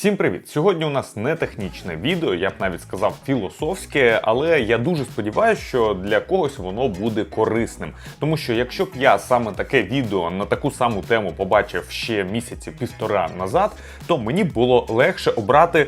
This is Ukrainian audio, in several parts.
Всім привіт! Сьогодні у нас не технічне відео, я б навіть сказав філософське, але я дуже сподіваюся, що для когось воно буде корисним. Тому що якщо б я саме таке відео на таку саму тему побачив ще місяці півтора назад, то мені було легше обрати.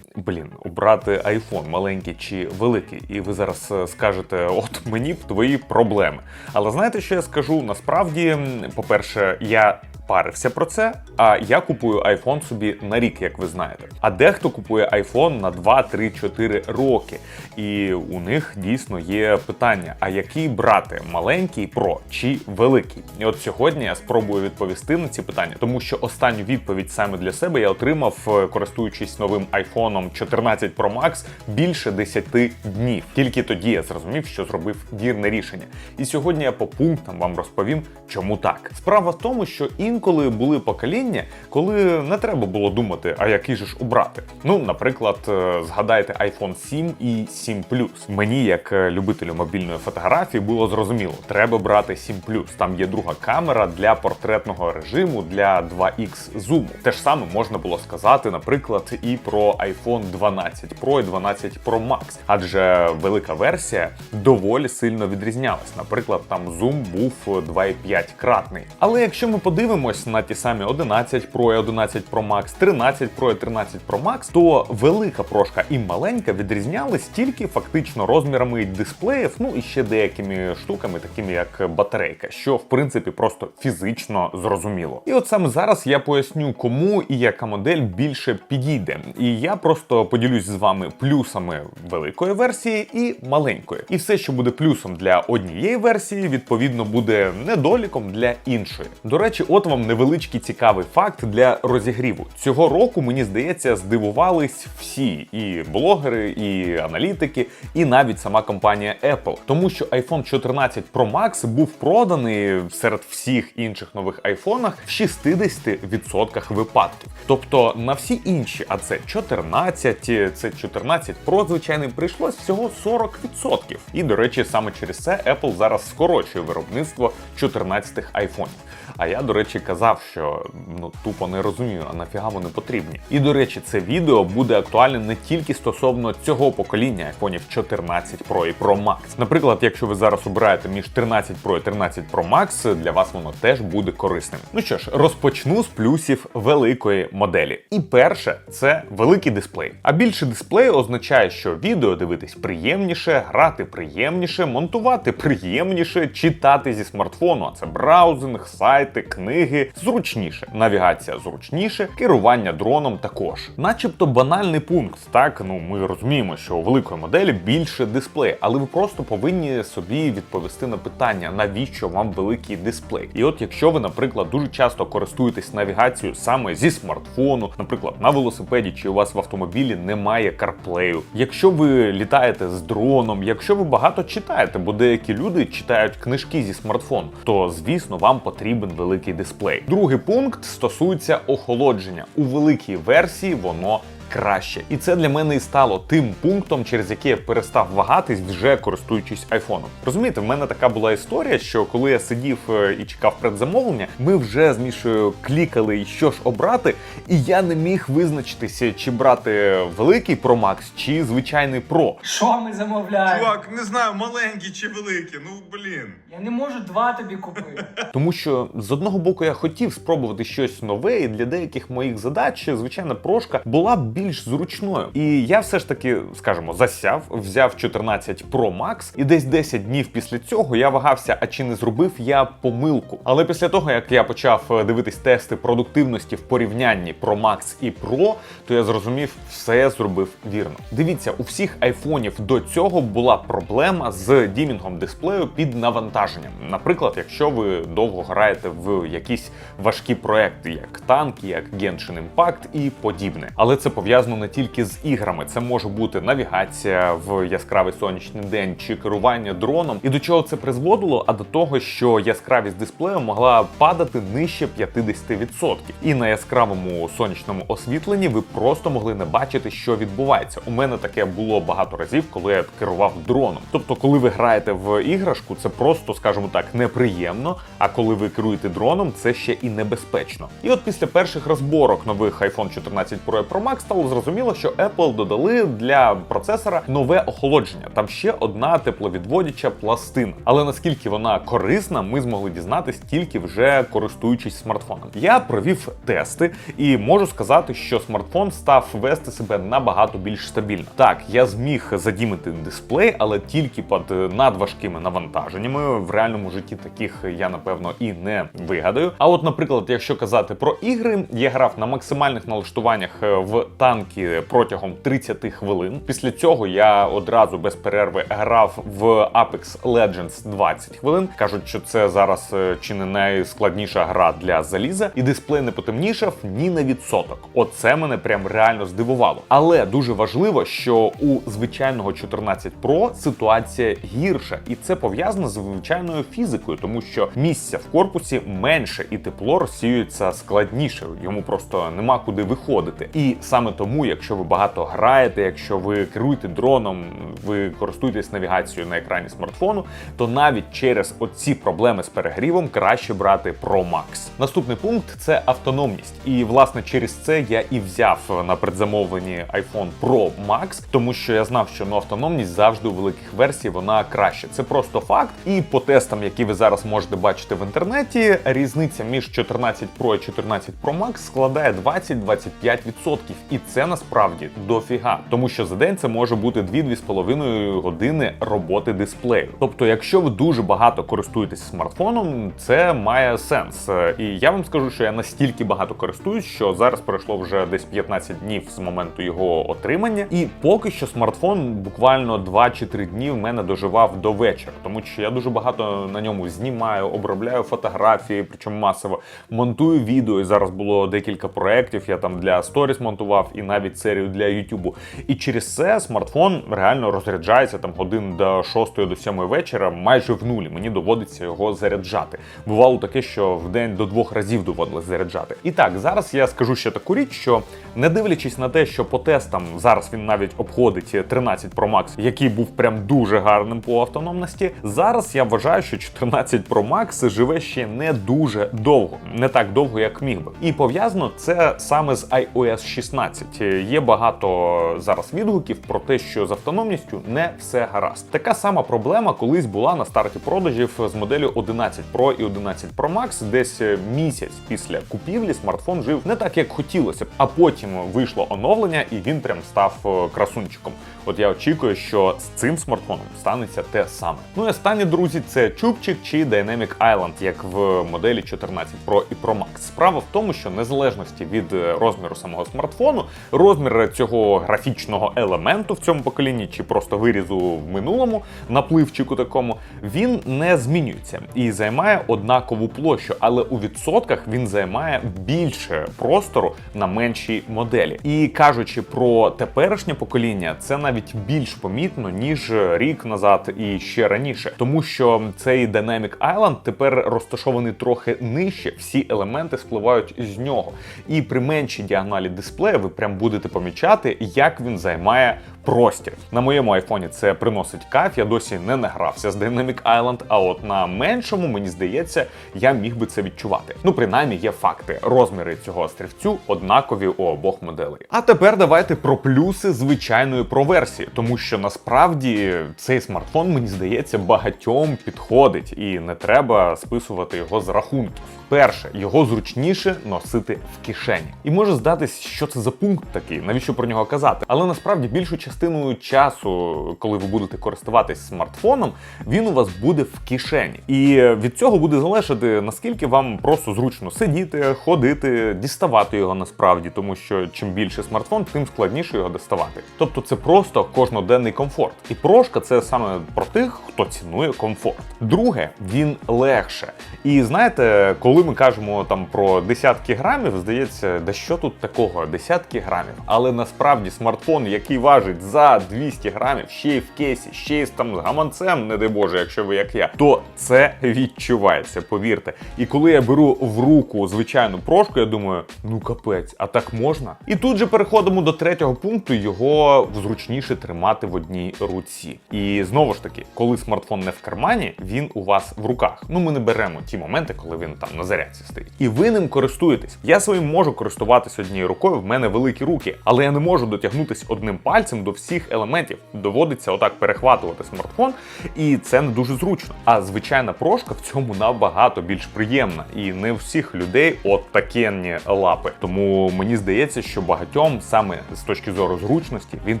Блін, обрати iPhone маленький чи великий, і ви зараз е, скажете, от мені б твої проблеми. Але знаєте, що я скажу? Насправді, по-перше, я парився про це, а я купую iPhone собі на рік, як ви знаєте. А дехто купує iPhone на 2, 3, 4 роки. І у них дійсно є питання: а який брати маленький Pro чи великий? І от сьогодні я спробую відповісти на ці питання, тому що останню відповідь саме для себе я отримав, е, користуючись новим iPhone 14 Pro Max більше 10 днів. Тільки тоді я зрозумів, що зробив вірне рішення. І сьогодні я по пунктам вам розповім, чому так. Справа в тому, що інколи були покоління, коли не треба було думати, а який же ж обрати. Ну, наприклад, е, згадайте iPhone 7 і 7 Plus. Мені, як е, любителю мобільної фотографії, було зрозуміло, треба брати 7 Plus. Там є друга камера для портретного режиму для 2X зуму. Те ж саме можна було сказати, наприклад, і про iPhone 12 Pro і 12 Pro Max, адже велика версія доволі сильно відрізнялась. Наприклад, там зум був 2,5 кратний. Але якщо ми подивимось на ті самі 11 Pro і 11 Pro Max, 13 Pro і 13 Pro Max, то велика прошка і маленька відрізнялись тільки фактично розмірами дисплеїв, ну і ще деякими штуками, такими як батарейка, що в принципі просто фізично зрозуміло. І от саме зараз я поясню, кому і яка модель більше підійде. І я просто поділюсь з вами плюсами великої версії і маленької. І все, що буде плюсом для однієї версії, відповідно буде недоліком для іншої. До речі, от вам невеличкий цікавий факт для розігріву. Цього року, мені здається, здивувались всі і блогери, і аналітики, і навіть сама компанія Apple. Тому що iPhone 14 Pro Max був проданий серед всіх інших нових айфонах в 60% випадків. Тобто на всі інші, а це 14, це 14 Pro, звичайно, прийшлось всього 40%. І до речі, саме через це Apple зараз скорочує виробництво 14 айфонів. А я, до речі, казав, що ну тупо не розумію, а нафіга вони потрібні. І до речі, це відео буде актуальним не тільки стосовно цього покоління айфонів 14 Pro і Pro Max. Наприклад, якщо ви зараз обираєте між 13 Pro і 13 Pro Max, для вас воно теж буде корисним. Ну що ж, розпочну з плюсів великої моделі. І перше це великий дисплей. А більше дисплей означає, що відео дивитись приємніше, грати приємніше, монтувати приємніше, читати зі смартфону. А це браузинг, сайти, книги зручніше, навігація зручніше, керування дроном також. Начебто банальний пункт. Так, ну ми розуміємо, що у великої моделі більше дисплей, але ви просто повинні собі відповісти на питання, навіщо вам великий дисплей. І от якщо ви, наприклад, дуже часто користуєтесь навігацією саме зі смартфону, наприклад, на велосипеді чи у вас в автомобілі немає CarPlay, якщо ви літаєте з дроном, якщо ви багато читаєте, бо деякі люди читають книжки зі смартфону, то звісно вам потрібен великий дисплей. Другий пункт стосується охолодження. У великій версії воно краще. І це для мене і стало тим пунктом, через який я перестав вагатись, вже користуючись айфоном. Розумієте, в мене така була історія, що коли я сидів е, і чекав предзамовлення, ми вже з Мішою клікали, що ж обрати, і я не міг визначитися, чи брати великий Pro Max, чи звичайний Pro. Що ми замовляємо? Чувак, не знаю, маленькі чи великі, ну блін. Я не можу два тобі купити. Тому що з одного боку я хотів спробувати щось нове, і для деяких моїх задач, звичайно, прошка була більш зручною. І я все ж таки, скажімо, засяв, взяв 14 Pro Max, і десь 10 днів після цього я вагався, а чи не зробив я помилку. Але після того, як я почав е, дивитись тести продуктивності в порівнянні Pro Max і Pro, то я зрозумів, все зробив вірно. Дивіться, у всіх айфонів до цього була проблема з дімінгом дисплею під навантаженням. Наприклад, якщо ви довго граєте в якісь важкі проекти, як танки, як Genshin Impact і подібне. Але це пов'язано пов'язано не тільки з іграми. Це може бути навігація в яскравий сонячний день чи керування дроном. І до чого це призводило? А до того, що яскравість дисплею могла падати нижче 50%. І на яскравому сонячному освітленні ви просто могли не бачити, що відбувається. У мене таке було багато разів, коли я керував дроном. Тобто, коли ви граєте в іграшку, це просто, скажімо так, неприємно. А коли ви керуєте дроном, це ще і небезпечно. І от після перших розборок нових iPhone 14 Pro і Pro Max стало зрозуміло, що Apple додали для процесора нове охолодження. Там ще одна тепловідводяча пластина. Але наскільки вона корисна, ми змогли дізнатись тільки вже користуючись смартфоном. Я провів тести і можу сказати, що смартфон став вести себе набагато більш стабільно. Так, я зміг задімити дисплей, але тільки під надважкими навантаженнями. В реальному житті таких я напевно і не вигадаю. А от, наприклад, якщо казати про ігри, я грав на максимальних налаштуваннях е, в танки протягом 30 хвилин. Після цього я одразу без перерви грав в Apex Legends 20 хвилин. кажуть, що це зараз е, чи не найскладніша гра для заліза, і дисплей не потемнішав ні на відсоток. Оце мене прям реально здивувало. Але дуже важливо, що у звичайного 14 Pro ситуація гірша, і це пов'язано з звичайною фізикою, тому що місця в корпусі менше і тепло розсіюється складніше. Йому просто нема куди виходити. І саме тому, якщо ви багато граєте, якщо ви керуєте дроном, ви користуєтесь навігацією на екрані смартфону, то навіть через оці проблеми з перегрівом краще брати Pro Max. Наступний пункт це автономність. І власне через це я і взяв на предзамовленні iPhone Pro Max, тому що я знав, що ну, автономність завжди у великих версій вона краще. Це просто факт. І по тестам, які ви зараз можете бачити в інтернеті, різниця між 14 Pro і 14 Pro Max складає 20-25%. І це насправді дофіга, тому що за день це може бути 2-2,5 години роботи дисплею. Тобто, якщо ви дуже багато користуєтесь смартфоном, це має сенс. І я вам скажу, що я настільки багато користуюсь, що зараз пройшло вже десь 15 днів з моменту його отримання, і поки що смартфон буквально 2 чи 3 дні в мене доживав до вечора, тому що я дуже багато на ньому знімаю, обробляю фотографії, причому масово монтую відео. І зараз було декілька проєктів. Я там для сторіс монтував і навіть серію для Ютубу. І через це смартфон реально розряджається там годин до 6 до 7 вечора, майже в нулі. Мені доводиться його заряджати. Бувало таке, що в день до двох разів доводилось заряджати. І так, зараз я скажу ще таку річ, що не дивлячись на те, що по тестам зараз він навіть обходить 13 Pro Max, який був прям дуже гарним по автономності. Зараз я вважаю, що 14 Pro Max живе ще не дуже довго, не так довго, як міг би. І пов'язано це саме з iOS 16. Є багато зараз відгуків про те, що з автономністю не все гаразд. Така сама проблема колись була на старті продажів з моделлю 11 Pro і 11 Pro Max. Десь місяць після купівлі смартфон жив не так, як хотілося б, а потім вийшло оновлення, і він прям став е, красунчиком. От я очікую, що з цим смартфоном станеться те саме. Ну і останні друзі, це чубчик чи Dynamic Island, як в моделі 14 Pro і Pro Max. Справа в тому, що незалежності від е, розміру самого смартфону, розмір цього графічного елементу в цьому поколінні, чи просто вирізу в минулому напливчику такому, він не змінюється і займає однакову площу, але у відсотках він займає більше простору на меншій моделі. І кажучи про теперішнє покоління, це навіть більш помітно ніж рік назад і ще раніше, тому що цей Dynamic Island тепер розташований трохи нижче. Всі елементи спливають з нього. І при меншій діагоналі дисплея ви прям будете помічати, як він займає простір. На моєму айфоні це приносить кайф. Я досі не награвся з Dynamic Island, а от на меншому, мені здається, я міг би це відчувати. Ну, принаймні, є факти. Розміри цього острівцю однакові у обох моделей. А тепер давайте про плюси звичайної Pro версії, тому що насправді цей смартфон, мені здається, багатьом підходить і не треба списувати його з рахунків. Перше, його зручніше носити в кишені. І може здатись, що це за пункт такий, навіщо про нього казати. Але насправді більшу частину частиною часу, коли ви будете користуватись смартфоном, він у вас буде в кишені. І від цього буде залежати, наскільки вам просто зручно сидіти, ходити, діставати його насправді, тому що чим більше смартфон, тим складніше його доставати. Тобто це просто кожноденний комфорт. І прошка це саме про тих, хто цінує комфорт. Друге, він легше. І знаєте, коли ми кажемо там про десятки грамів, здається, да що тут такого, десятки грамів. Але насправді смартфон, який важить за 200 грамів, ще й в кейсі, ще й там з гаманцем, не дай Боже, якщо ви як я, то це відчувається, повірте. І коли я беру в руку звичайну прошку, я думаю, ну капець, а так можна? І тут же переходимо до третього пункту: його зручніше тримати в одній руці. І знову ж таки, коли смартфон не в кармані, він у вас в руках. Ну ми не беремо ті моменти, коли він там на зарядці стоїть. І ви ним користуєтесь. Я своїм можу користуватись однією рукою, в мене великі руки, але я не можу дотягнутися одним пальцем до всіх елементів. Доводиться отак перехватувати смартфон, і це не дуже зручно. А звичайна прошка в цьому набагато більш приємна, і не у всіх людей от такенні лапи. Тому мені здається, що багатьом саме з точки зору зручності він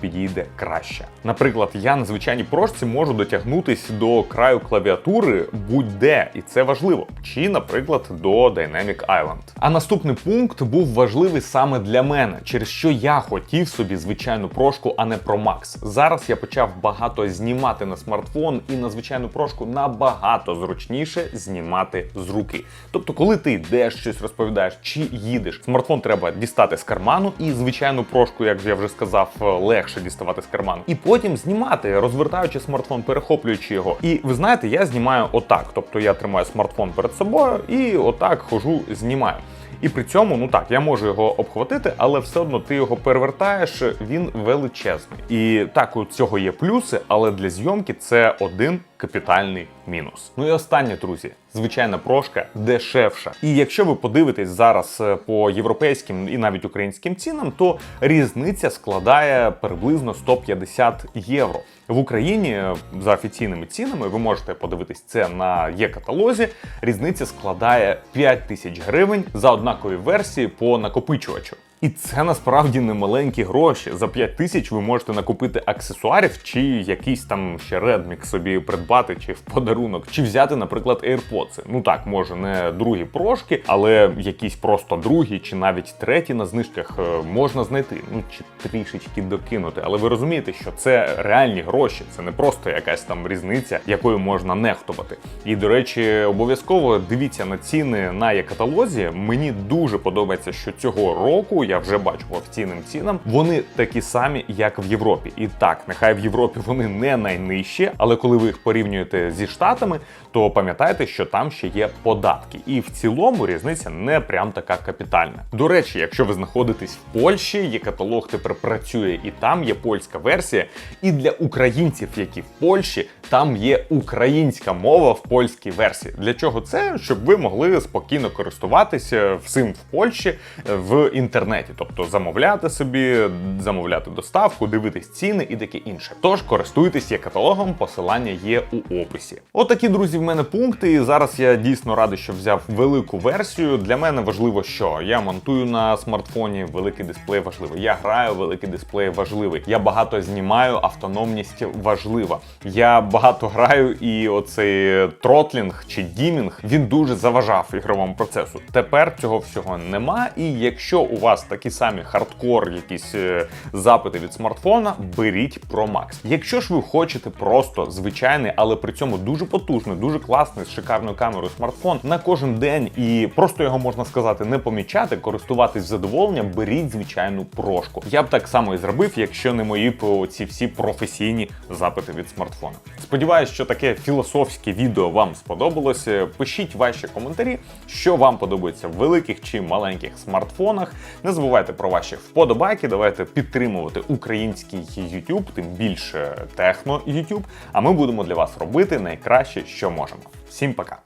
підійде краще. Наприклад, я на звичайній прошці можу дотягнутись до краю клавіатури будь-де, і це важливо. Чи, наприклад, до Dynamic Island. А наступний пункт був важливий саме для мене, через що я хотів собі звичайну прошку, а не Pro Max. Зараз я почав багато знімати на смартфон і на звичайну прошку набагато зручніше знімати з руки. Тобто, коли ти йдеш щось розповідаєш чи їдеш, смартфон треба дістати з карману, і звичайну прошку, як я вже сказав, легше діставати з карману, і потім знімати, розвертаючи смартфон, перехоплюючи його. І ви знаєте, я знімаю отак. Тобто я тримаю смартфон перед собою і отак хожу, знімаю. І при цьому, ну так, я можу його обхватити, але все одно ти його перевертаєш, він величезний. І так, у цього є плюси, але для зйомки це один капітальний мінус. Ну і останнє, друзі, звичайна прошка дешевша. І якщо ви подивитесь зараз е, по європейським і навіть українським цінам, то різниця складає приблизно 150 євро. В Україні е, за офіційними цінами ви можете подивитись це на є-каталозі. Різниця складає 5 тисяч гривень за однакові версії по накопичувачу. І це насправді не маленькі гроші. За 5 тисяч ви можете накупити аксесуарів чи якийсь там ще редмік собі придбати, чи в подарунок, чи взяти, наприклад, AirPods. Ну так, може не другі прошки, але якісь просто другі чи навіть треті на знижках е, можна знайти. Ну чи трішечки докинути. Але ви розумієте, що це реальні гроші, це не просто якась там різниця, якою можна нехтувати. І до речі, обов'язково дивіться на ціни на є-каталозі. Мені дуже подобається, що цього року я вже бачу офіційним цінам. Вони такі самі, як в Європі. І так, нехай в Європі вони не найнижчі, але коли ви їх порівнюєте зі штатами, то пам'ятайте, що там ще є податки. І в цілому різниця не прям така капітальна. До речі, якщо ви знаходитесь в Польщі, є каталог тепер працює, і там є польська версія. І для українців, які в Польщі, там є українська мова в польській версії. Для чого це? Щоб ви могли спокійно користуватися всім в Польщі е, в інтернеті, тобто замовляти собі, замовляти доставку, дивитись ціни і таке інше. Тож користуйтесь є каталогом, посилання є у описі. Отакі, друзі, в мене пункти. І зараз я дійсно радий, що взяв велику версію. Для мене важливо, що я монтую на смартфоні, великий дисплей важливий. Я граю, великий дисплей важливий. Я багато знімаю, автономність важлива. Я багато граю, і оцей тротлінг чи дімінг він дуже заважав ігровому процесу. Тепер цього всього нема. І якщо у вас такі самі хардкор, якісь е, запити від смартфона, беріть Pro Max. Якщо ж ви хочете просто звичайний, але при цьому дуже потужний, дуже класний, з шикарною камерою смартфон на кожен день і просто його можна сказати не помічати, користуватись задоволенням, беріть звичайну прошку. Я б так само і зробив, якщо не мої б ці всі професійні запити від смартфона. Сподіваюсь, що таке філософське відео вам сподобалося. Пишіть ваші коментарі, що вам подобається в великих чи маленьких смартфонах. Не забувайте про ваші вподобайки. Давайте підтримувати український YouTube, тим більше техно YouTube. А ми будемо для вас робити найкраще, що можемо. Всім пока!